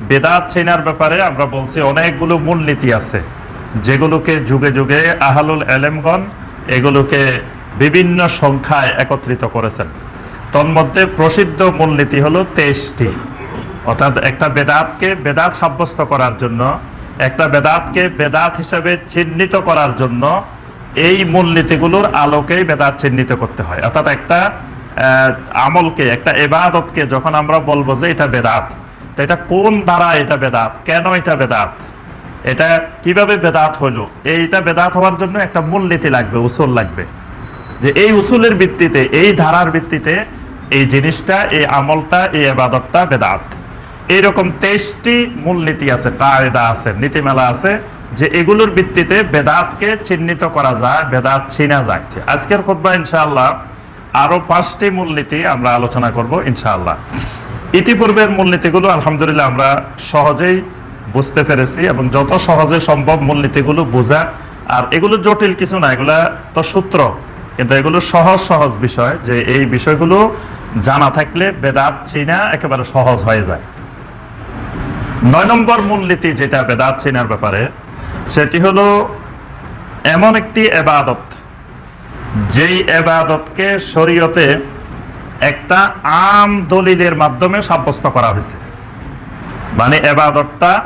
বেদাত চেনার ব্যাপারে আমরা বলছি অনেকগুলো মূলনীতি আছে। যেগুলোকে যুগে যুগে আহালুল এলেমগণ এগুলোকে বিভিন্ন সংখ্যায় একত্রিত করেছেন। তন্মধ্যে প্রসিদ্ধ মূলনীতি হলো তেইশটি। অর্থাৎ একটা বেদাতকে বেদাত সাব্যস্ত করার জন্য, একটা বেদাতকে বেদাত হিসাবে চিহ্নিত করার জন্য এই মূলনীতিগুলোর আলোকেই বেদাত চিহ্নিত করতে হয়। অর্থাৎ একটা আমলকে, একটা এবাদতকে যখন আমরা বলব যে এটা বেদাত তো এটা কোন দ্বারা এটা বেদাত? কেন এটা বেদাত? এটা কীভাবে বেদাত হলো? এইটা বেদাত হওয়ার জন্য একটা মূলনীতি লাগবে, উসুল লাগবে। যে এই উসুলের ভিত্তিতে, এই ধারার ভিত্তিতে এই জিনিসটা, এই আমলটা, এই আবাদতটা বেদাত। এইরকম তেইশটি মূলনীতি আছে, কায়দা আছে, নীতিমালা আছে, যে এগুলোর ভিত্তিতে বেদাতকে চিহ্নিত করা যায়, বেদাত চিনা যায়। আজকের খুতবা ইনশাআল্লাহ আরও পাঁচটি মূলনীতি আমরা আলোচনা করব ইনশাআল্লাহ। ইতিপূর্বের মূলনীতিগুলো, আলহামদুলিল্লাহ, আমরা সহজেই বুঝতে পেরেছি এবং যত সহজে সম্ভব মূলনীতিগুলো বোঝা। আর এগুলো জটিল কিছু না, এগুলা তো সূত্র। কিন্তু এগুলো সহজ সহজ বিষয় যে এই বিষয়গুলো জানা থাকলে বেদাত চিনা একেবারে সহজ হয়ে যায়। নয় নম্বর মূলনীতি যেটা বেদাত চিনার ব্যাপারে, সেটি হলো এমন একটি এবাদত, যেই এবাদতকে শরীয়তে একটা আম দলিলের মাধ্যমে সাব্যস্ত করা হয়েছে। মানে এবাদতটা,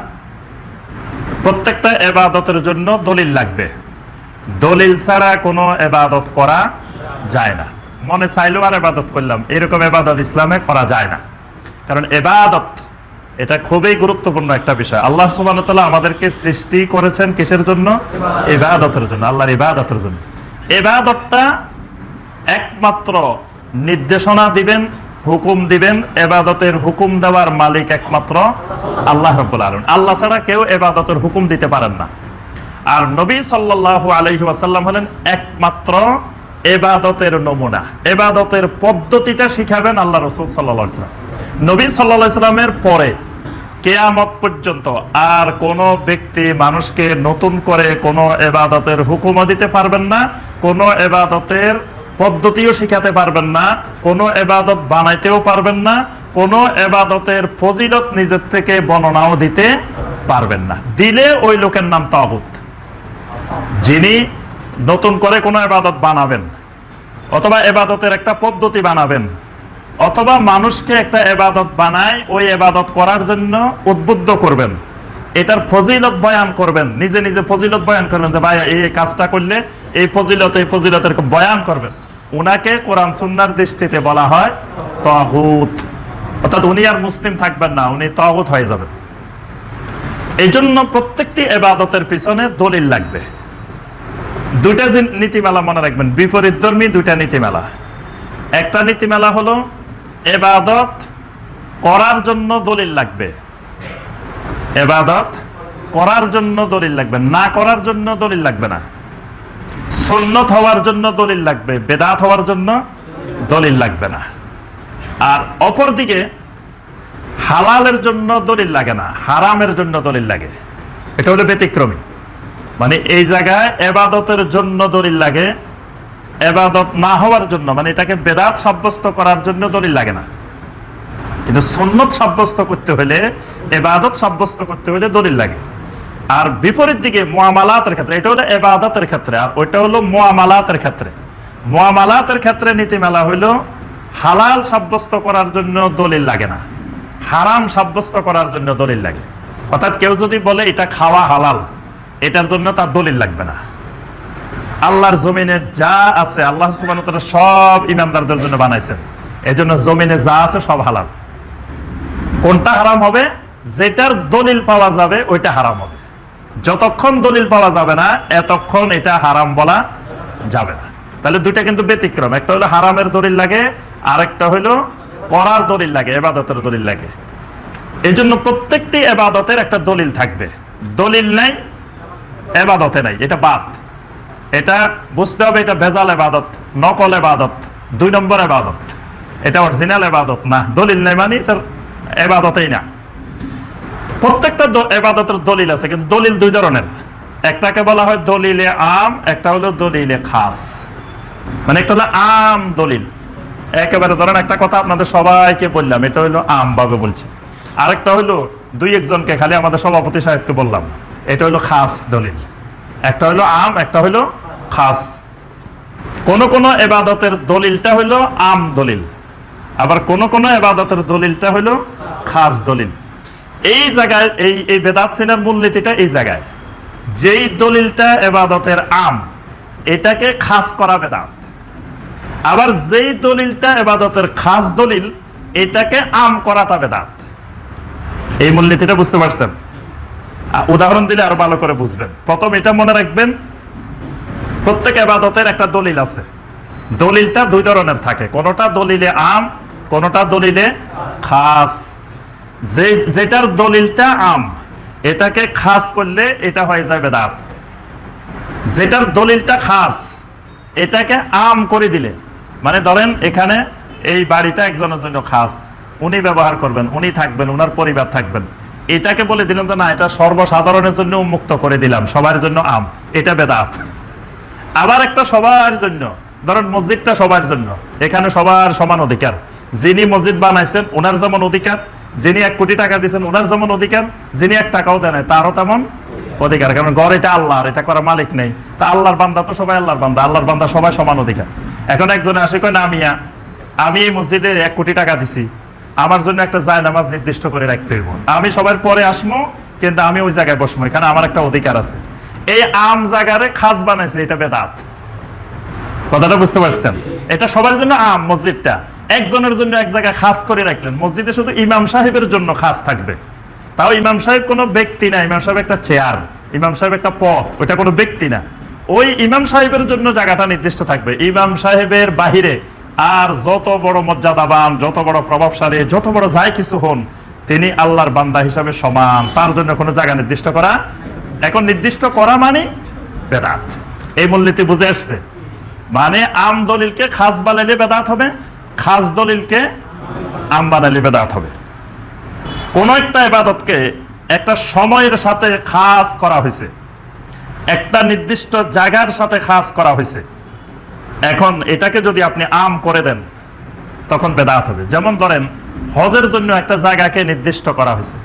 প্রত্যেকটা এবাদতের জন্য দলিল লাগবে। দলিল ছাড়া কোনো এবাদত করা যায় না। মনে চাইলেও আর এবাদত করলাম। এরকম এবাদত ইসলামে করা যায় না। কারণ এবাদত, এটা খুবই গুরুত্বপূর্ণ একটা বিষয়। আল্লাহ তাআলা আমাদেরকে সৃষ্টি করেছেন কিসের জন্য? এবাদতের জন্য, আল্লাহর ইবাদতের জন্য। এবাদতটা একমাত্র নির্দেশনা দিবেন, হুকুম দিবেন, এবাদতের হুকুম দেওয়ার মালিক একমাত্র আল্লাহ আল্লাহ ছাড়া কেউ এবাদতের হুকুম দিতে পারেন না। আর নবী আলাইহি ওয়াসাল্লাম হলেন একমাত্র এবাদতের নমুনা। এবাদতের পদ্ধতিটা শিখাবেন আল্লাহ রসুল সাল্লাল্লাহু নবী সাল্লামের পরে কেয়ামত পর্যন্ত আর কোন ব্যক্তি মানুষকে নতুন করে কোন এবাদতের হুকুমও দিতে পারবেন না, কোন এবাদতের পদ্ধতিও শিখাতে পারবেন না, কোন এবাদত বানাইতেও পারবেন না, কোন এবাদতের ফজিলত নিজের থেকে বর্ণনাও দিতে পারবেন না। দিলে ওই লোকের নাম তাগুত। যিনি নতুন করে কোনো এবাদত বানাবেন, অথবা এবাদতের একটা পদ্ধতি বানাবেন, অথবা মানুষকে একটা এবাদত বানায়, ওই এবাদত করার জন্য উদ্বুদ্ধ করবেন, এটার ফজিলত বয়ান করবেন, নিজে নিজে ফজিলত বয়ান করবেন যে, ভাই, এই কাজটা করলে এই ফজিলত, এই ফজিলতের বয়ান করবেন। উনাকে কোরআন সুন্নার দৃষ্টিতে বলা হয় তহুত অর্থাৎ উনি আর মুসলিম থাকবেন না, উনি তহুত হয়ে যাবেন। এই জন্য প্রত্যেকটি এবাদতের পিছনে দলিল লাগবে। দুইটা নীতিমালা মনে রাখবেন, বিপরীত ধর্মী দুইটা নীতিমালা। একটা নীতিমালা হলো, এবাদত করার জন্য দলিল লাগবে। এবাদত করার জন্য দলিল লাগবে, না করার জন্য দলিল লাগবে না। সুন্নত হওয়ার জন্য দলিল লাগবে, বেদাত হওয়ার জন্য দলিল লাগবে না। আর অপরদিকে, হালালের জন্য দলিল লাগে না, হারামের জন্য দলিল লাগে। এটা হলো ব্যতিক্রমী। মানে এই জায়গায় এবাদতের জন্য দলিল লাগে, এবাদত না হওয়ার জন্য মানে এটাকে বেদাত সাব্যস্ত করার জন্য দলিল লাগে না। কিন্তু সুন্নত সাব্যস্ত করতে হলে, এবাদত সাব্যস্ত করতে হলে দলিল লাগে। আর বিপরীত দিকে মোয়ামালাতের ক্ষেত্রে, এটা হলো এবাদতের ক্ষেত্রে, আর ওইটা হলো মোয়ামালাতের ক্ষেত্রে। মোয়ামালাতের ক্ষেত্রে নীতিমালা হইল, হালাল সাব্যস্ত করার জন্য দলিল লাগে না। হারাম সাব্যস্ত করার জন্য দলিল লাগে। অর্থাৎ কেউ যদি বলে এটা খাওয়া হালাল, এটার জন্য তার দলিল লাগবে না। আল্লাহর জমিনে যা আছে, আল্লাহ সব ইমানদারদের জন্য বানাইছেন। এই জন্য জমিনে যা আছে সব হালাল। কোনটা হারাম হবে, যেটার দলিল পাওয়া যাবে, ওইটা হারাম হবে। যতক্ষণ দলিল পাওয়া যাবে না, এতক্ষণ এটা হারাম বলা যাবে না। তাহলে দুইটা কিন্তু ব্যতিক্রম। একটা হলো হারামের দলিল লাগে, আরেকটা হলো করার দলিল লাগে, এবাদতের দলিল লাগে। এই জন্য প্রত্যেকটি এবাদতের একটা দলিল থাকবে। দলিল নাই, এবাদতে নাই, এটা বাদ। এটা বুঝতে হবে, এটা ভেজাল এবাদত, নকল এবাদত, দুই নম্বর এবাদত। এটা অরিজিনাল এবাদত না। দলিল নাই মানে এটার এবাদতেই না। প্রত্যেকটা এবাদতের দলিল আছে, কিন্তু দলিল দুই ধরনের। একটাকে বলা হয় দলিলে আম, একটা হলো দলিলে খাস। মানে একটা হলো আম দলিল। একেবারে ধরেন একটা কথা আপনাদের সবাইকে বললাম, এটা হলো আম ভাবে বলছি। আরেকটা হলো দুই একজনকে খালি আমাদের সভাপতি সাহেবকে বললাম, এটা হলো খাস দলিল। একটা হলো আম, একটা হলো খাস। কোন কোন এবাদতের দলিলটা হলো আম দলিল, আবার কোন কোন এবাদতের দলিলটা হলো খাস দলিল। এই জায়গায়, এই এই বেদাত সিনের মূলনীতিটা এই জায়গায়। যেই দলিলটা এবাদতের আম, এটাকে খাস করা বেদাত। আবার যেই দলিলটা এবাদতের খাস দলিল, এটাকে আম করাটা বেদাত। এই মূলনীতিটা বুঝতে পারছেন? উদাহরণ দিলে আরও ভালো করে বুঝবেন। প্রথম এটা মনে রাখবেন, প্রত্যেক এবাদতের একটা দলিল আছে। দলিলটা দুই ধরনের থাকে। কোনটা দলিলে আম, কোনটা দলিলে খাস। যে, যেটার দলিলটা আম, এটাকে খাস করলে এটা হয়ে যায় বেদাত যেটার দলিলটা খাস, এটাকে আম করে দিলে। মানে ধরেন এখানে এই বাড়িটা একজনের জন্য খাস। উনি ব্যবহার করবেন, উনি থাকবেন ওনার পরিবার থাকবেন। এটাকে বলে দিলাম যে, না, এটা সর্বসাধারণের জন্য উন্মুক্ত করে দিলাম, সবার জন্য আম, এটা বেদাত। আবার একটা সবার জন্য, ধরেন মসজিদটা সবার জন্য, এখানে সবার সমান অধিকার। যিনি মসজিদ বানাইছেন ওনার যেমন অধিকার যিনি এক কোটি টাকা দিয়েছেন ওনার যেমন অধিকার যিনি এক টাকাও নাই, তারও তেমন অধিকার। কারণ ঘর এটা আল্লাহর এটা করার মালিক নেই। তা আল্লাহর বান্দা তো সবাই আল্লাহর বান্দা আল্লাহর বান্দা সবাই সমান অধিকার। এখন একজনে আসে কয় না আমিয়া আমি এই মসজিদে এক কোটি টাকা দিছি। আমার জন্য একটা জায়ন আমার নির্দিষ্ট করে রাখতে হইব। আমি সবার পরে আসব কিন্তু আমি ওই জায়গায় বসবো এখানে আমার একটা অধিকার আছে। এই আম জায়গারে খাস বানাইছে এটা বেদাত। কথাটা বুঝতে পারছেন? এটা সবার জন্য আম মসজিদটা। একজনের জন্য এক জায়গায় খাস করে রাখলেন। মসজিদে শুধু ইমাম সাহেবের জন্য খাস থাকবে। তাও ইমাম সাহেব কোনো ব্যক্তি না, ইমাম সাহেব একটা চেয়ার ইমাম সাহেব একটা পথ ওটা কোনো ব্যক্তি না। ওই ইমাম সাহেবের জন্য জায়গাটা নির্দিষ্ট থাকবে। ইমাম সাহেবের বাহিরে আর যত বড় মর্যাদাবান, যত বড় প্রভাবশালী, যত বড় যাই কিছু হন, তিনি আল্লাহর বান্দা হিসাবে সমান। তার জন্য কোনো জায়গা নির্দিষ্ট করা এখন নির্দিষ্ট করা মানে বেদাত। এই মূলনীতি বুঝে আসছে। মানে আমদলিলকে খাস বানাইলে বেদাত হবে খাস দলিলকে আম বানাইলে বেদাত হবে। কোন একটা ইবাদতকে একটা সময়ের সাথে খাস করা হয়েছে। একটা নির্দিষ্ট জায়গার সাথে খাস করা হয়েছে। এখন এটাকে যদি আপনি আম করে দেন, তখন বেদাত হবে। যেমন ধরেন, হজের জন্য একটা জায়গাকে নির্দিষ্ট করা হয়েছে।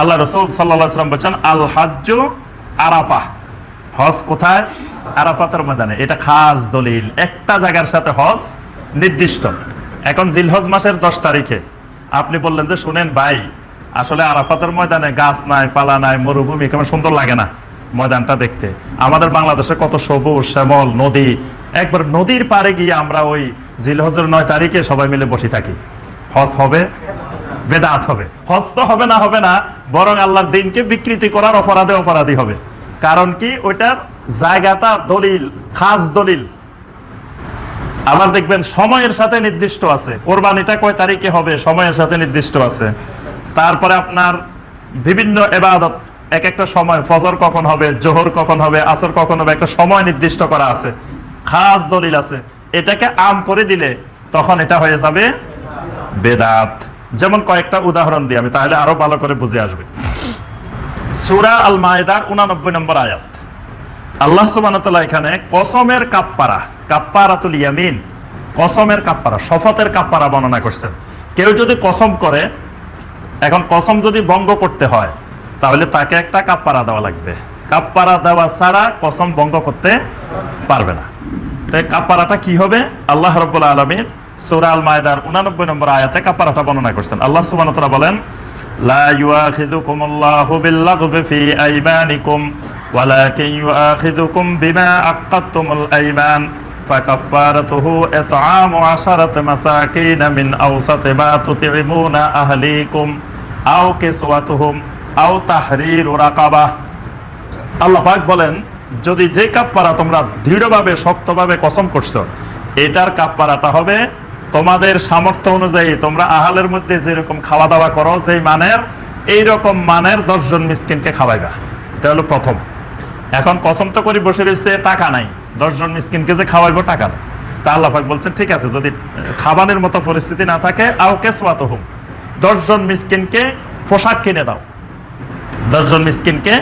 আল্লাহ রসুল সাল্লাম বলছেন আল হাজ্য আরাফা হজ কোথায়? আরাফাতের ময়দানে। এটা খাস দলিল। একটা জায়গার সাথে হজ নির্দিষ্ট। এখন জিলহজ মাসের দশ তারিখে। আপনি বললেন যে, শুনেন ভাই, আসলে আরাফাতের ময়দানে গাছ নাই, পালা নাই, মরুভূমি কেমন সুন্দর লাগে না ময়দানটা দেখতে। আমাদের বাংলাদেশে কত সবুজ, শ্যামল, নদী। একবার নদীর পাড়ে গিয়ে আমরা ওই জিলহজের নয় তারিখে সবাই মিলে বসে থাকি। হজ হবে, বেদাত হবে। হজ তো হবে না হবে না, বরং আল্লাহর দিনকে বিকৃতি করার অপরাধে অপরাধী হবে। কারণ কি? ওইটার জায়গাটা দলিল, খাস দলিল। আবার দেখবেন সময়ের সাথে নির্দিষ্ট আছে। কোরবানিটা কয় তারিখে হবে? সময়ের সাথে নির্দিষ্ট আছে। তারপরে আপনার বিভিন্ন এবাদত। এক একটা সময় ফজর কখন হবে, জোহর কখন হবে, আসর কখন হবে, একটা সময় নির্দিষ্ট করা আছে। খাস দলিল আছে। এটাকে আম করে দিলে তখন এটা হয়ে যাবে বেদাত। যেমন কয়েকটা উদাহরণ দিই আমি, তাহলে আরও ভালো করে বুঝে আসবে। সুরা আল মায়দার উনানব্বই নম্বর আয়াত। আল্লাহ সুবান এখানে কসমের কাপ্পারা কাপ্পারাতুল ইয়ামিন কসমের কাপ্পারা শপথের কাপ্পারা বর্ণনা করছেন কেউ যদি কসম করে এখন কসম যদি ভঙ্গ করতে হয় তাহলে তাকে একটা কাপ্পারা দেওয়া লাগবে কাপ্পারা দেওয়া ছাড়া কসম ভঙ্গ করতে পারবে না তো এই কাপ্পারাটা কি হবে আল্লাহ রব্বুল আলমীর সূরা আল মায়দার উনানব্বই নম্বর আয়াতে কাপ্পারাটা বর্ণনা করছেন আল্লাহ সুবহানাহু ওয়া তাআলা বলেন لا يؤاخذكم الله باللغو في أيمانكم ولكن يؤاخذكم بما عقدتم الأيمان فكفارته إطعام عشرة مساكين من أوسط ما تطعمون أهليكم أو كسوتهم أو تحرير رقبة আল্লাহ পাক বলেন যদি যে কাপ্পারা তোমরা দৃঢ়ভাবে শক্তভাবে কসম করছো এটার কাপ্পারাটা হবে তোমাদের সামর্থ্য অনুযায়ী তোমরা আহালের মধ্যে যেরকম খাওয়া দাওয়া করো যেই মানের এই রকম মানের দশজন মিসকিনকে খাওয়াইবা এটা হলো প্রথম এখন কসম তো করে বসে রয়েছে টাকা নাই দশজন মিসকিনকে যে খাওয়াইবো টাকা তা আল্লাহ পাক বলছেন ঠিক আছে, যদি খাবারের মতো পরিস্থিতি না থাকে, আও কেসওয়াত হোক দশজন মিসকিনকে পোশাক কিনে দাও। দশজন মিসকিনকে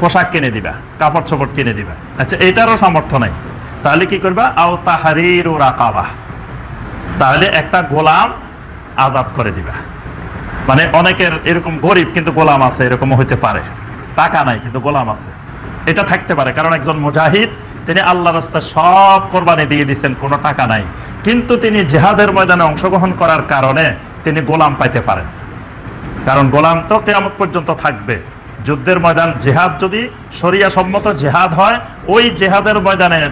পোশাক কিনে দিবা কাপড় চোপড় কিনে দিবা। আচ্ছা এটারও সামর্থ্য নাই। তাহলে কি করবা? আও তাহারির রাকাবা। তাহলে একটা গোলাম আজাদ করে দিবা। মানে অনেকের এরকম গরিব কিন্তু গোলাম আছে এরকম হইতে পারে। টাকা নাই, কিন্তু গোলাম আছে। এটা থাকতে পারে। কারণ একজন মুজাহিদ তিনি আল্লাহ রাস্তায় সব কোরবানি দিয়ে দিচ্ছেন কোনো টাকা নাই। কিন্তু তিনি জেহাদের ময়দানে অংশগ্রহণ করার কারণে তিনি গোলাম পাইতে পারেন। কারণ গোলাম তো কেমন পর্যন্ত থাকবে। যুদ্ধের ময়দান, জেহাদ যদি শরিয়া সম্মত জেহাদ হয়, ওই জেহাদের ময়দানে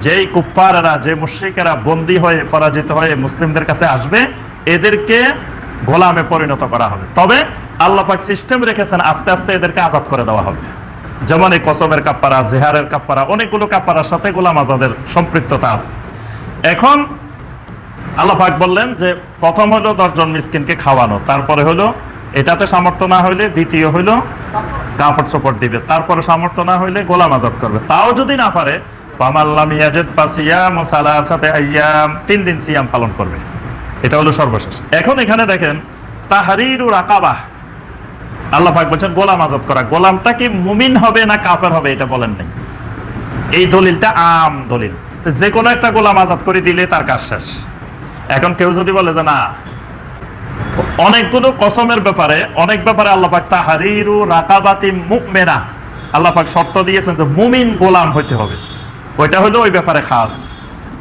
যেই কুপ্পারেরা যে মুশ্রিকেরা বন্দী হয়ে পরাজিত হয়ে মুসলিমদের কাছে আসবে, এদেরকে গোলামে পরিণত করা হবে। তবে আল্লাহ পাক সিস্টেম রেখেছেন, আস্তে আস্তে এদেরকে আজাদ করে দেওয়া হবে। যেমন এই কসমের কাপ্পারা, জেহারের কাপ্পারা, অনেকগুলো কাপ্পারার সাথে গোলাম আজাদের সম্পৃক্ততা আছে। এখন আল্লাহ পাক বললেন যে প্রথম হলো দশজন মিসকিনকে খাওয়ানো, তারপরে হলো এটাতে সামর্থ্য না হইলে দ্বিতীয় হইল কাপড় চোপড় দিবে, তারপরে সামর্থ্য না হইলে গোলাম আজাদ করবে। তাও যদি না পারে তিন দিন সিয়াম পালন করবে। এটা হলো সর্বশেষ। এখন এখানে দেখেন তাহারিরু রাকাবাহ আল্লাহ পাক বলছেন, গোলাম আজাদ করা। গোলামটা কি মুমিন হবে না কাফের হবে, এটা বলেন নাই। এই দলিলটা আম দলিল। যে কোনো একটা গোলাম আজাদ করে দিলে তার কাজ শেষ। এখন কেউ যদি বলে যে না, অনেকগুলো কসমের ব্যাপারে, অনেক ব্যাপারে আল্লাহ পাক তাহারিরু রাকাবাতি মুমিনা। আল্লাহ পাক শর্ত দিয়েছেন যে মুমিন গোলাম হইতে হবে। ওইটা হলো ওই ব্যাপারে খাস।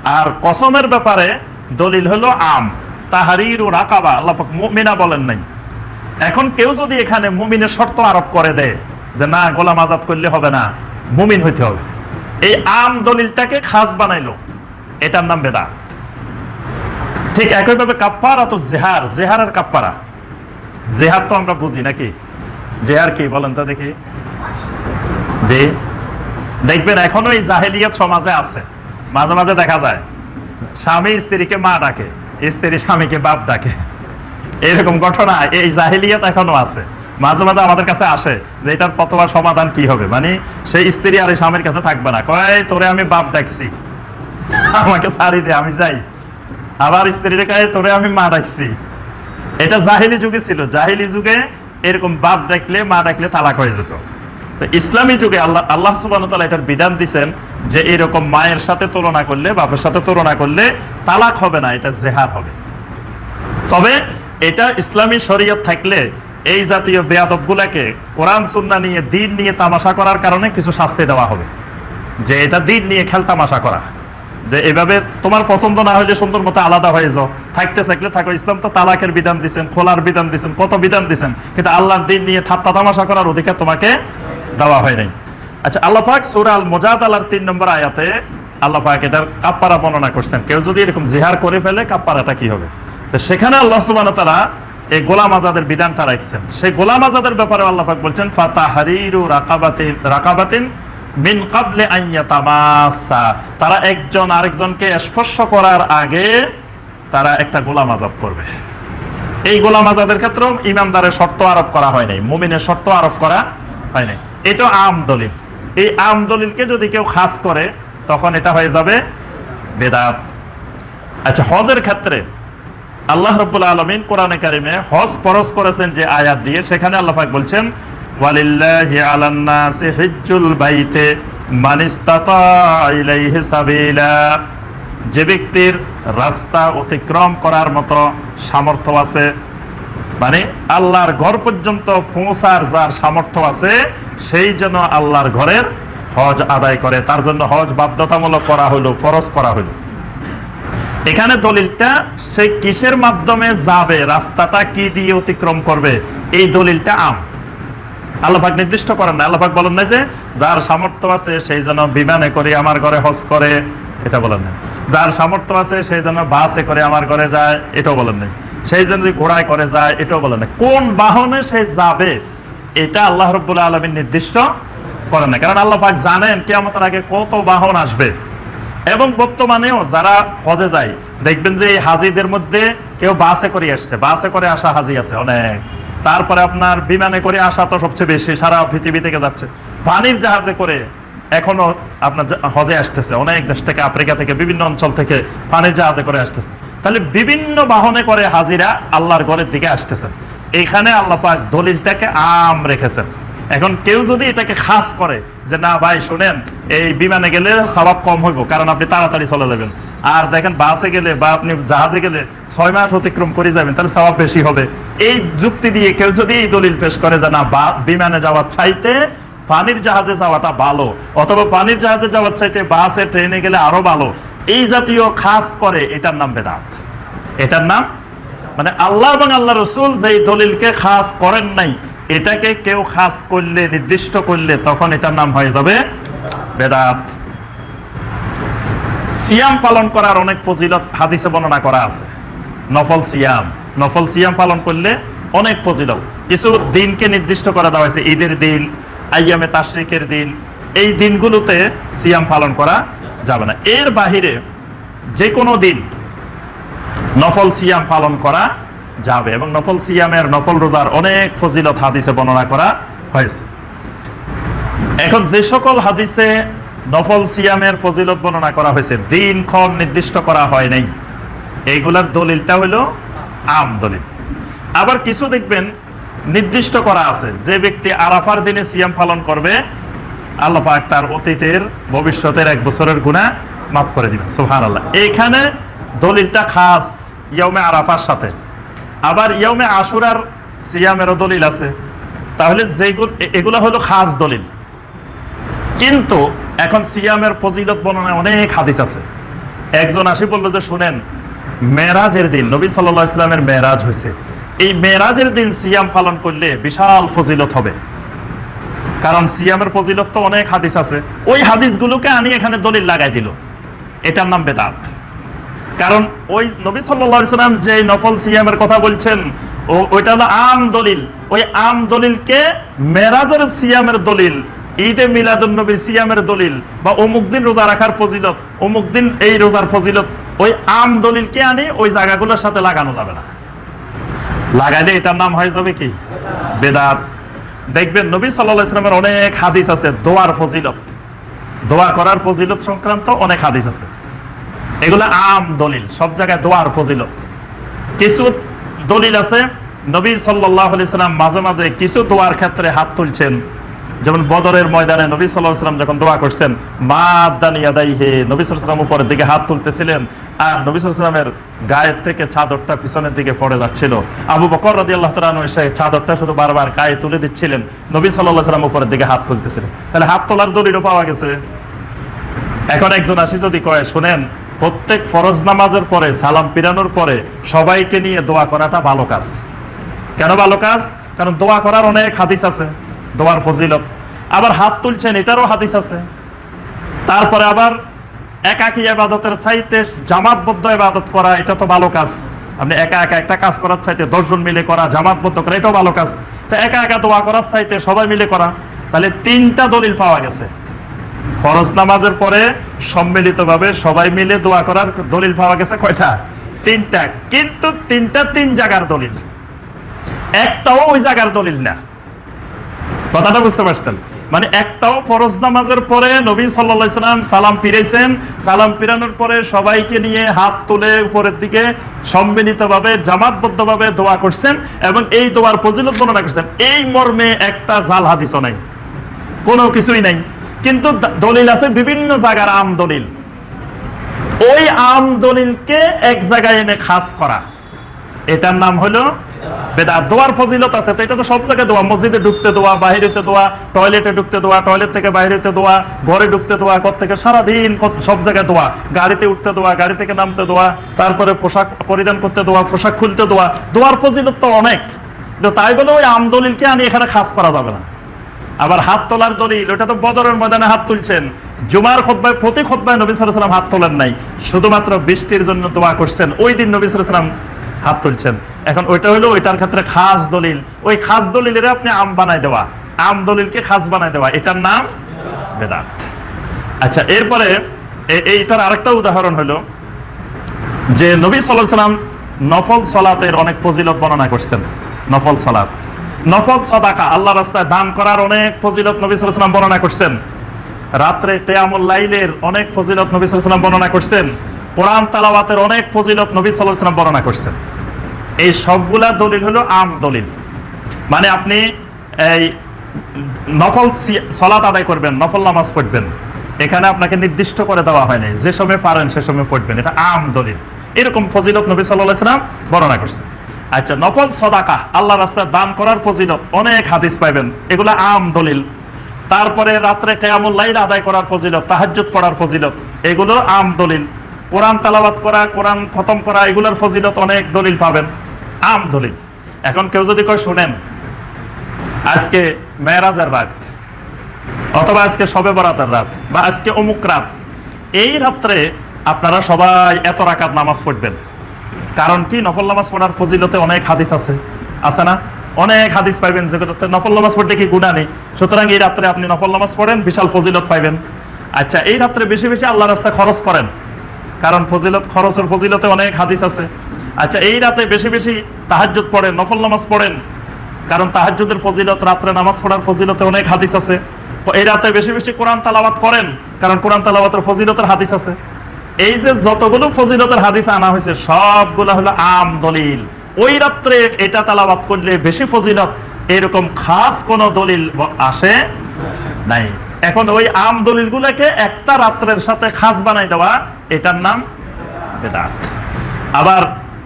আর কসমের ব্যাপারে দলিল হলো আম। তাহারিরু রাকাবা, আল্লাহ পাক মুমিনা বলেন নাই। এখন কেউ যদি এখানে মুমিনের শর্ত আরোপ করে দেয় যে না, গোলাম আজাদ করলে হবে না, মুমিন হইতে হবে। এই আম দলিলটাকে খাস বানাইলো। এটার নাম বেদা। ঠিক একইভাবে কাপ্পারা তো জেহার জেহার আর কাপ্পারা জেহার তো আমরা বুঝি নাকি? জেহার কি বলেন তো দেখি। যে দেখবেন এখনও এই জাহেলিয়াত সমাজে আছে। মাঝে মাঝে দেখা যায়, স্বামী স্ত্রীকে মা ডাকে, স্ত্রী স্বামীকে বাপ ডাকে। এরকম ঘটনা, এই জাহেলিয়াত এখনও আছে। মাঝে মাঝে আমাদের কাছে আসে যে এটার প্রথমা সমাধান কি হবে। মানে সেই স্ত্রী আর এই স্বামীর কাছে থাকবে না। কয় তোরে আমি বাপ ডাকছি। আমাকে ছাড়ি দে, আমি যাই। আবার স্ত্রীর কাছে তোরে আমি মা ডাকছি। এটা জাহিলি যুগে ছিল। জাহিলি যুগে এরকম বাপ ডাকলে, মা ডাকলে তালাক হয়ে যেত। তো ইসলামী যুগে আল্লাহ আল্লাহ সুবাহ এটার বিধান দিছেন যে এরকম মায়ের সাথে তুলনা করলে, বাপের সাথে তুলনা করলে তালাক হবে না, এটা জেহার হবে। তবে এটা ইসলামী শরীয়ত থাকলে এই জাতীয় বেয়াদব গুলাকে কোরআন, সুন্না নিয়ে, দিন নিয়ে তামাশা করার কারণে কিছু শাস্তি দেওয়া হবে। যে এটা দিন নিয়ে খেল তামাশা করা। যে এভাবে তোমার পছন্দ না হলে সুন্দর মতো আলাদা হয়ে যাও। থাকতে থাকলে থাকো, ইসলাম তো তালাকের বিধান দিচ্ছেন খোলার বিধান দিচ্ছেন কত বিধান দিচ্ছেন কিন্তু আল্লাহর দিন নিয়ে ঠাট্টা তামাশা করার অধিকার তোমাকে দেওয়া হয় নাই। আচ্ছা আল্লাহ পাক সূরা আল মুজাদ আলার তিন নম্বর আয়াতে আল্লাহ পাক এটার কাপ্পারা বর্ণনা করছেন। কেউ যদি এরকম জিহার করে ফেলে, কাপ্পারাটা কি হবে? তো সেখানে আল্লাহ ওয়া তাআলা এই গোলাম আজাদের বিধানটা রাখছেন সেই গোলাম আজাদের ব্যাপারে আল্লাহ পাক বলছেন, ফাতাহারিরু রাকাবাতিন রাকাবাতিন মিন কাবলে আইয়া তামাসা তারা একজন আরেকজনকে স্পর্শ করার আগে তারা একটা গোলাম আজাদ করবে। এই গোলাম আজাদের ক্ষেত্রেও ইমানদারের শর্ত আরোপ করা হয় নাই, মুমিনের শর্ত আরোপ করা হয় নাই। এটা আম দলিল। এই আম দলিলকে যদি কেউ খাস করে, তখন এটা হয়ে যাবে বেদাত। আচ্ছা হজের ক্ষেত্রে আল্লাহ রব্বুল আলমিন কোরআনে কারিমে হজ পরশ করেছেন যে আয়াত দিয়ে, সেখানে আল্লাহ পাক বলছেন, ওয়ালিল্লাহি আলান নাসি হিজ্জুল বাইতে মান ইসতাতা ইলাইহি সাবিলা। যে ব্যক্তির রাস্তা অতিক্রম করার মতো সামর্থ্য আছে মানে আল্লাহর ঘর পর্যন্ত পৌঁছার যার সামর্থ্য আছে, সেই জন্য আল্লাহর ঘরের হজ আদায় করে। তার জন্য হজ বাধ্যতামূলক করা হলো, ফরজ করা হলো। এখানে দলিলটা সে কিসের মাধ্যমে যাবে, রাস্তাটা কি দিয়ে অতিক্রম করবে, এই দলিলটা আম। আল্লাহাক নির্দিষ্ট করেন না আল্লাহাক বলেন না যে যার সামর্থ্য আছে সেই যেন বিমানে করে আমার ঘরে হজ করে, এটা বলেন না। যার সামর্থ্য আছে সেই জন্য বাসে করে আমার ঘরে যায়, এটাও বলেন নাই সেই জন্য যদি ঘোড়ায় করে যায়, এটাও বলেন না। কোন বাহনে সে যাবে, এটা আল্লাহ রব্বুল্লাহ আলমীর নির্দিষ্ট করেন না। কারণ আল্লাহ জানেন কেমন আগে কত বাহন আসবে। এবং বর্তমানেও যারা হজে যায়, দেখবেন যে এই হাজিদের মধ্যে কেউ বাসে করে আসছে, বাসে করে আসা হাজি আছে অনেক। তারপরে আপনার বিমানে করে আসা তো সবচেয়ে বেশি, সারা পৃথিবী থেকে যাচ্ছে। পানির জাহাজে করে এখনও আপনার হজে আসতেছে, অনেক দেশ থেকে, আফ্রিকা থেকে, বিভিন্ন অঞ্চল থেকে পানির জাহাজে করে আসতেছে। তাহলে বিভিন্ন বাহনে করে হাজিরা আল্লাহর ঘরের দিকে আসতেছেন এখানে আল্লাহ পাক দলিলটাকে আম রেখেছেন। এখন কেউ যদি এটাকে খাস করে যে, না ভাই, শোনেন, এই বিমানে গেলে স্বভাব কম হইব, কারণ আপনি তাড়াতাড়ি চলে যাবেন। আর দেখেন, বাসে গেলে বা আপনি জাহাজে গেলে ছয় মাস অতিক্রম করে যাবেন, তাহলে স্বভাব বেশি হবে। এই যুক্তি দিয়ে কেউ যদি এই দলিল পেশ করে যে, না বিমানে যাওয়ার চাইতে পানির জাহাজে যাওয়াটা ভালো, অথবা পানির জাহাজে যাওয়ার চাইতে বাসে, ট্রেনে গেলে আরও ভালো, এই জাতীয় খাস করে, এটার নাম বেদাত। এটার নাম মানে আল্লাহ এবং আল্লাহ রসুল যেই দলিলকে খাস করেন নাই এটাকে কেউ খাস করলে, নির্দিষ্ট করলে তখন এটার নাম হয়ে যাবে বেদাত। সিয়াম পালন করার অনেক ফজিলত হাদিসে বর্ণনা করা আছে। নফল সিয়াম। নফল সিয়াম পালন করলে অনেক ফজিলত। কিছু দিনকে নির্দিষ্ট করা দেওয়া হয়েছে, ঈদের দিন, আইয়ামে তাশরিকের দিন। এই দিনগুলোতে সিয়াম পালন করা যাবে না। এর বাহিরে যে কোনো দিন নফল সিয়াম পালন করা যাবে এবং নফল সিয়ামের নফল রোজার অনেক ফজিলত হাদিসে বর্ণনা করা হয়েছে। এখন যে সকল হাদিসে নফল সিয়ামের ফজিলত বর্ণনা করা হয়েছে, দিন, ক্ষণ নির্দিষ্ট করা হয় নাই। এইগুলার দলিলটা হলো আম দলিল। আবার কিছু দেখবেন নির্দিষ্ট করা আছে, যে ব্যক্তি আরাফার দিনে সিয়াম পালন করবে, আল্লাহ পাক তার অতীতের, ভবিষ্যতের এক বছরের গুণা মাফ করে দিবেন। সুহান আল্লাহ এইখানে দলিলটা খাস ইয়মে আরাফার সাথে। আবার ইয়মে আশুরার সিয়ামেরও দলিল আছে। তাহলে যেগুলো এগুলো হলো খাস দলিল। কিন্তু এখন সিয়ামের ফজিলত বর্ণনায় অনেক হাদিস আছে। একজন আসি বলল যে, শুনেন মেরাজের দিন, নবী সাল্লাহ ইসলামের মেরাজ হয়েছে। এই মেরাজের দিন সিয়াম পালন করলে বিশাল ফজিলত হবে। কারণ সিয়ামের ফজিলত তো অনেক হাদিস আছে। ওই হাদিসগুলোকে আনি এখানে দলিল লাগাই দিল। এটার নাম বেদাত। কারণ ওই নবী সাল্লাল্লাহু সাল্লাম যে নফল সিয়ামের কথা বলছেন, ও ওইটা হলো আম দলিল। ওই আম দলিলকে মেরাজের সিয়ামের দলিল, ঈদে মিলাদুন নবীর সিয়ামের দলিল, বা অমুক দিন রোজা রাখার ফজিলত, অমুক দিন এই রোজার ফজিলত। ওই আম দলিলকে আনি? ওই জায়গাগুলোর সাথে লাগানো যাবে না। লাগাইলে এটার নাম হয়ে যাবে কি? বেদাত। দেখবেন নবী সাল্লাল্লাহু আলাইহি সাল্লামের অনেক হাদিস আছে, দোয়ার ফজিলত। দোয়া করার ফজিলত সংক্রান্ত অনেক হাদিস আছে। এগুলো আম দলিল, সব জায়গায় দোয়ার ফজিলত। কিছু দলিল আছে, নবী সাল্লাহ সাল্লাম মাঝে মাঝে কিছু দোয়ার ক্ষেত্রে হাত তুলছেন। যেমন বদরের ময়দানে নবী সাল্লাহ সাল্লাম যখন দোয়া করছেন, মা আদানি হে নবী সাল্লাম উপরের দিকে হাত তুলতেছিলেন আর নবী গায়ের থেকে চাদরটা পিছনের দিকে পড়ে যাচ্ছিল। আবু বকর রাদি আল্লাহ এসে চাদরটা শুধু বারবার গায়ে তুলে দিচ্ছিলেন, নবী সাল্লাহ সাল্লাম উপরের দিকে হাত তুলতেছিলেন। তাহলে হাত তোলার দলিলও পাওয়া গেছে। এখন একজন আসি যদি কয়, শুনেন প্রত্যেক ফরজ নামাজের পরে, সালাম পিরানোর পরে সবাইকে নিয়ে দোয়া করাটা ভালো কাজ। কেন ভালো কাজ? কারণ দোয়া করার অনেক হাদিস আছে, দোয়ার ফজিলত। আবার হাত তুলছেন, এটারও হাদিস আছে। তারপরে আবার একাকী আবাদতের চাইতে জামাতবদ্ধ ইবাদত করা, এটা তো ভালো কাজ। আপনি একা একা একটা কাজ করার চাইতে দশজন মিলে করা, জামাতবদ্ধ করা, এটাও ভালো কাজ। তো একা একা দোয়া করার চাইতে সবাই মিলে করা, তাহলে তিনটা দলিল পাওয়া গেছে। ফরজ নামাজের পরে সম্মিলিতভাবে সবাই মিলে দোয়া করার দলিল পাওয়া গেছে কয়টা? তিনটা। কিন্তু তিনটা তিন জায়গার দলিল। একটাও ওই জায়গার দলিল না। কথাটা বুঝতে পারছেন? মানে একটাও ফরজ নামাজের পরে নবী সাল্লাম সালাম ফিরেছেন সালাম ফিরানোর পরে সবাইকে নিয়ে হাত তুলে উপরের দিকে সম্মিলিতভাবে, জামাতবদ্ধভাবে দোয়া করছেন এবং এই দোয়ার ফজিলত বর্ণনা করছেন। এই মর্মে একটা জাল হাদিসও নাই। কোনো কিছুই নাই। কিন্তু দলিল আছে বিভিন্ন জায়গার আম দলিল। ওই আম দলিলকে এক জায়গায় এনে খাস করা। এটার নাম হলো বেদাত। দোয়ার ফজিলত আছে, তো এটা তো সব জায়গায় দোয়া। মসজিদে ঢুকতে দোয়া, বাহিরেতে দোয়া, টয়লেটে ঢুকতে দোয়া, টয়লেট থেকে বাইরেতে দোয়া, ঘরে ঢুকতে দোয়া কত থেকে সারাদিন সব জায়গায় দোয়া। গাড়িতে উঠতে দোয়া, গাড়ি থেকে নামতে দোয়া, তারপরে পোশাক পরিধান করতে দোয়া, পোশাক খুলতে দোয়া। দোয়ার ফজিলত তো অনেক। তাই বলে ওই আম দলিলকে আনি এখানে খাস করা যাবে না। আবার হাত তোলার দলিল, ওটা তো বদরের ময়দানে হাত তুলছেন। জুমার খোদ্ায় প্রতি খোদ্ায় নবী সাল্লাম হাত তোলেন নাই। শুধুমাত্র বৃষ্টির জন্য দোয়া করছেন, ওই দিন নবী সাল্লাম হাত তুলছেন। এখন ওইটা হলো, ওইটার ক্ষেত্রে খাস দলিল। ওই খাস দলিলের আপনি আম বানাই দেওয়া। আম দলিলকে খাস বানাই দেওয়া। এটার নাম বেদাত। আচ্ছা এরপরে এইটার আরেকটা উদাহরণ হলো যে নবী সাল্লাহ সাল্লাম নফল সলাতের অনেক ফজিলত বর্ণনা করছেন। নফল সলাত। নফল সদাকা আল্লাহ রাস্তায় দান করার অনেক ফজিলত নবী সাল্লাম বর্ণনা করছেন। রাত্রে তেয়ামুল লাইলের অনেক ফজিলত নবী সাল্লাম বর্ণনা করছেন। কোরআন তালাওয়াতের অনেক ফজিলত নবী সাল্লাম বর্ণনা করছেন। এই সবগুলা দলিল হলো আম দলিল। মানে আপনি এই নফল সলাত আদায় করবেন, নফল নামাজ পড়বেন। এখানে আপনাকে নির্দিষ্ট করে দেওয়া হয়নি যে সময় পারেন সে সময় পড়বেন। এটা আম দলিল। এরকম ফজিলত নবী সাল্লাহ সাল্লাম বর্ণনা করছে আচ্ছা নফল সদাকা, আল্লাহ রাস্তায় দান করার ফজিলত, অনেক হাদিস পাইবেন। এগুলো আম দলিল। তারপরে রাত্রে কেয়ামুল লাইল আদায় করার ফজিলত, তাহাজ্জুদ পড়ার ফজিলত, এগুলো আম দলিল। কোরআন তালাবাত করা, কোরআন খতম করা, এগুলোর ফজিলত অনেক দলিল পাবেন। আম দলিল। এখন কেউ যদি কয়, শোনেন, আজকে মেয়েরাজের রাত, অথবা আজকে সবে বরাতের রাত, বা আজকে অমুক রাত, এই রাত্রে আপনারা সবাই এত রাকাত নামাজ পড়বেন। কারণ কি? নফল নামাজ পড়ার ফজিলতে অনেক হাদিস আছে। আছে না? অনেক হাদিস পাইবেন যেগুলোতে নফল নামাজ পড়তে কি গুণা নেই। সুতরাং এই রাত্রে আপনি নফল নামাজ পড়েন, বিশাল ফজিলত পাইবেন। আচ্ছা এই রাত্রে বেশি বেশি আল্লাহ রাস্তায় খরচ করেন। কারণ ফজিলত, খরচের ফজিলতে অনেক হাদিস আছে। আচ্ছা এই রাতে বেশি বেশি তাহাজ্জুদ পড়েন, নফল নামাজ পড়েন। কারণ তাহাজ্জুদের ফজিলত, রাত্রে নামাজ পড়ার ফজিলতে অনেক হাদিস আছে। এই রাতে বেশি বেশি কোরআন তালাবাত করেন, কারণ কোরআন তালাবাতের ফজিলতের হাদিস আছে। এই যে যতগুলো ফজিলতের হাদিস আনা হয়েছে, সবগুলো হলো আম দলিল। ওই রাত্রে এটা তালাবাদ করলে বেশি ফজিলত, এরকম খাস কোন দলিল আসে নাই। এখন ওই আম দলিলগুলোকে একটা রাত্রের সাথে খাস বানাই দেওয়া, এটার নাম আবার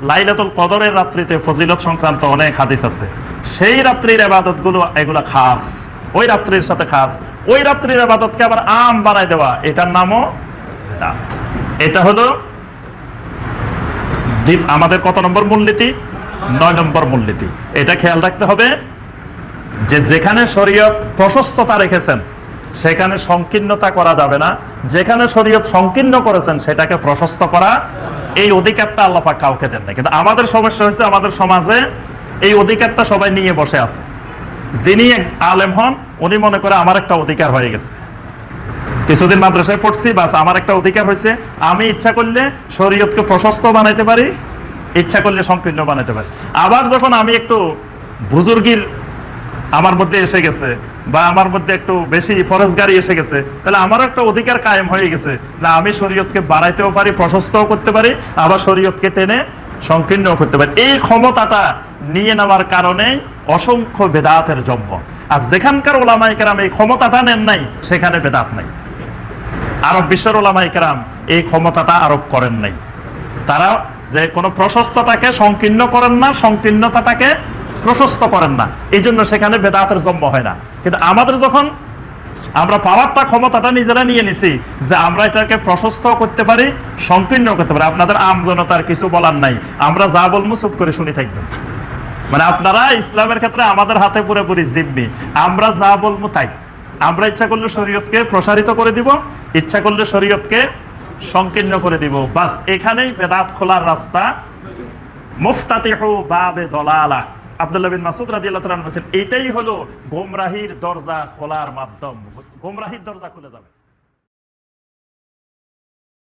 লাইলাতুল কদরের রাত্রিতে ফজিলত সংক্রান্ত অনেক হাদিস আছে। সেই রাত্রির আবাদতগুলো এগুলো খাস। ওই রাত্রির সাথে খাস। ওই রাত্রির আবাদতকে আবার আম বানাই দেওয়া, এটার নামও বেদাত। এটা হলো আমাদের কত নম্বর মূলনীতি? নয় নম্বর মূলনীতি। এটা খেয়াল রাখতে হবে যে যেখানে শরীয়ত প্রশস্ততা রেখেছেন, সেখানে সংকীর্ণতা করা যাবে না। যেখানে শরীয়ত সংকীর্ণ করেছেন, সেটাকে প্রশস্ত করা এই অধিকারটা আল্লাপা কাউকে দেন না কিন্তু আমাদের সমস্যা হচ্ছে আমাদের সমাজে এই অধিকারটা সবাই নিয়ে বসে আছে। যিনি আলেম হন, উনি মনে করে আমার একটা অধিকার হয়ে গেছে। কিছুদিন মাদ্রাসায় পড়ছি, বাস আমার একটা অধিকার হয়েছে, আমি ইচ্ছা করলে শরীয়তকে প্রশস্ত বানাইতে পারি, ইচ্ছা করলে সংকীর্ণ বানাইতে পারি। আবার যখন আমি একটু বুজুর্গির আমার মধ্যে এসে গেছে, বা আমার মধ্যে একটু বেশি ফরজগারি এসে গেছে, তাহলে আমারও একটা অধিকার কায়েম হয়ে গেছে না আমি শরীয়তকে বাড়াইতেও পারি, প্রশস্তও করতে পারি, আবার শরীয়তকে টেনে সংকীর্ণও করতে পারি। এই ক্ষমতাটা নিয়ে নেওয়ার কারণে অসংখ্য বেদাতের জন্ম। আর যেখানকার ওলামাই কেরাম এই ক্ষমতাটা নেন নাই, সেখানে বেদাত নাই। আরব বিশ্বের ওলামাই কেরাম এই ক্ষমতাটা আরোপ করেন নাই। তারা যে কোনো প্রশস্ততাকে সংকীর্ণ করেন না, সংকীর্ণতাটাকে প্রশস্ত করেন না। এই জন্য সেখানে বেদাতের জন্ম হয় না। কিন্তু আমাদের যখন আমরা পাওয়ারটা ক্ষমতাটা নিজেরা নিয়ে নিছি, যে আমরা এটাকে প্রশস্ত করতে পারি, সংকীর্ণ করতে পারি, আপনাদের আম জনতার কিছু বলার নাই। আমরা যা বলব চুপ করে শুনে থাকবেন। মানে আপনারা ইসলামের ক্ষেত্রে আমাদের হাতে পুরোপুরি জিম্মি। আমরা যা বলব তাই। আমরা ইচ্ছা করলে শরীয়তকে প্রসারিত করে দিব, ইচ্ছা করলে শরীয়তকে সংকীর্ণ করে দিব। বাস, এখানেই বেদাত খোলার রাস্তা। মুফতাতিহু বাবে দলালা। আব্দুল্লাহ বিন মাসুদ রাদিয়াল্লাহু তাআলা বলেছেন এটাই হলো গোমরাহির দরজা খোলার মাধ্যম। গোমরাহির দরজা খুলে যাবে।